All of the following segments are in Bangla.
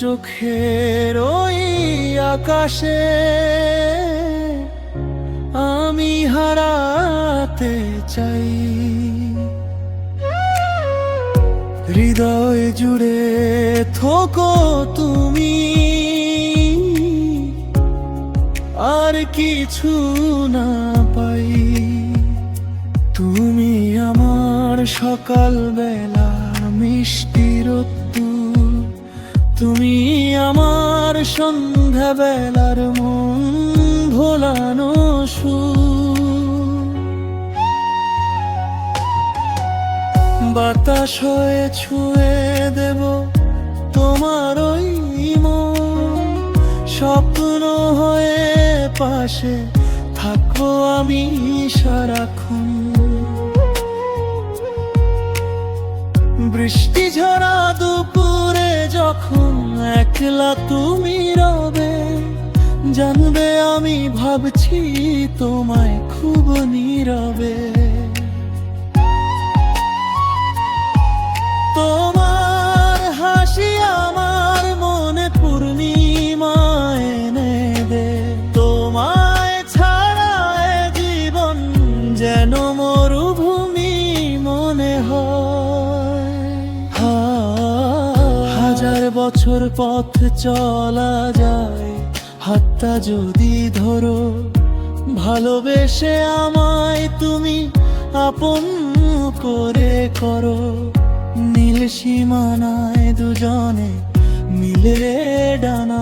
চোখের ওই আকাশে আমি হারাতে চাই। হৃদয় জুড়ে থোকো তুমি, আর কিছু না পাই। তুমি আমার সকাল বেলা মিষ্টি রোদ্দুর তুমি আমার সন্ধ্যা বেলার মন ভোলানো বাতাস হয়ে ছুঁয়ে দেব তোমার ওই মন। স্বপ্ন হয়ে পাশে থাকব আমি সারাক্ষণ। বৃষ্টি একলা তুমি রবে জানবে আমি ভাবছি তোমায় খুব নীরবে। বছর পথ চলা যায়। হাতটা যদি ধরো, ভালোবেসে আমায় তুমি আপন করে করো। নীল সীমানায় দুজনে মিলে ডানাল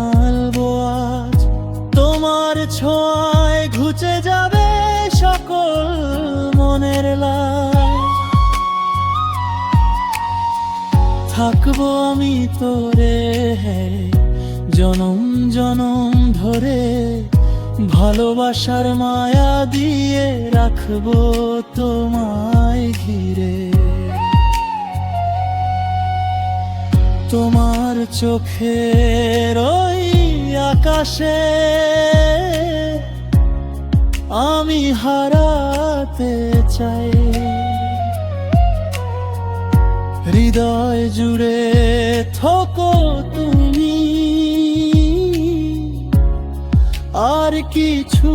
থাকব আমি তোরে, জনম জনম ধরে ভালোবাসার মায়া দিয়ে রাখব তোমায় ঘিরে। তোমার চোখের ওই আকাশে আমি হারাতে চাই। হৃদয় জুড়ে থকো তুমি। আর কিছু